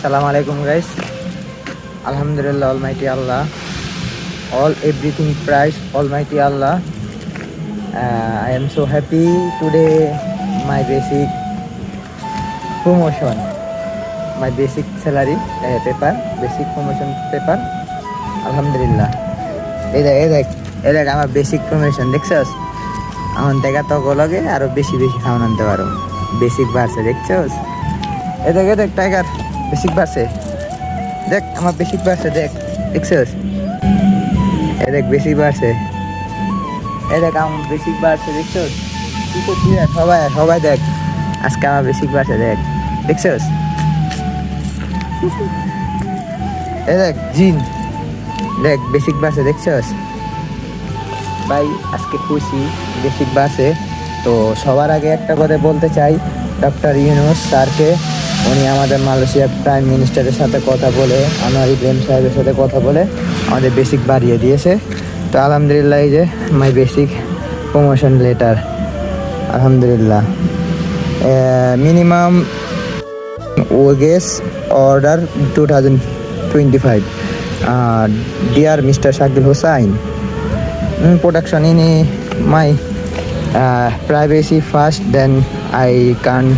সালাম আলাইকুম গাইস আলহামদুলিল্লাহ all mighty Allah all everything praise almighty Allah I am so happy today my basic promotion my basic salary paper basic promotion paper আলহামদুলিল্লাহ এই দেখ এই দেখ এই দেখ আমার বেসিক প্রমোশন দেখছ আমার দেখা তক লাগে আরও বেশি বেশি খাওয়ান আনতে পারো। বেসিক বাড়ছে দেখছ এ দেখ এ দেখ টাইগার বেসিক বাসে দেখ, আমার বেসিক বাড়ছে দেখ দেখছস এ দেখ বেসিক বাড়ছে এ। দেখ, আমার বেসিক বাড়ছে দেখছস তুই তো তুই সবাই সবাই দেখ। আজকে আমার বেসিক বাড়ছে দেখ দেখছস এ দেখ, জিন। দেখ বেসিক বাসে দেখছস ভাই, আজকে খুশি বেসিক বাসে তো সবার আগে একটা কথা বলতে চাই ডক্টর ইউনুস স্যারকে উনি আমাদের মালয়েশিয়া প্রাইম মিনিস্টারের সাথে কথা বলে আনোয়ার ইব্রাহিম সাহেবের সাথে কথা বলে আমাদের বেসিক বাড়িয়ে দিয়েছে। তো আলহামদুলিল্লাহ এই যে মাই বেসিক প্রমোশন লেটার আলহামদুলিল্লাহ। Minimum wages order two thousand twenty five Hussain, in production in uh, my uh, privacy first, then I can't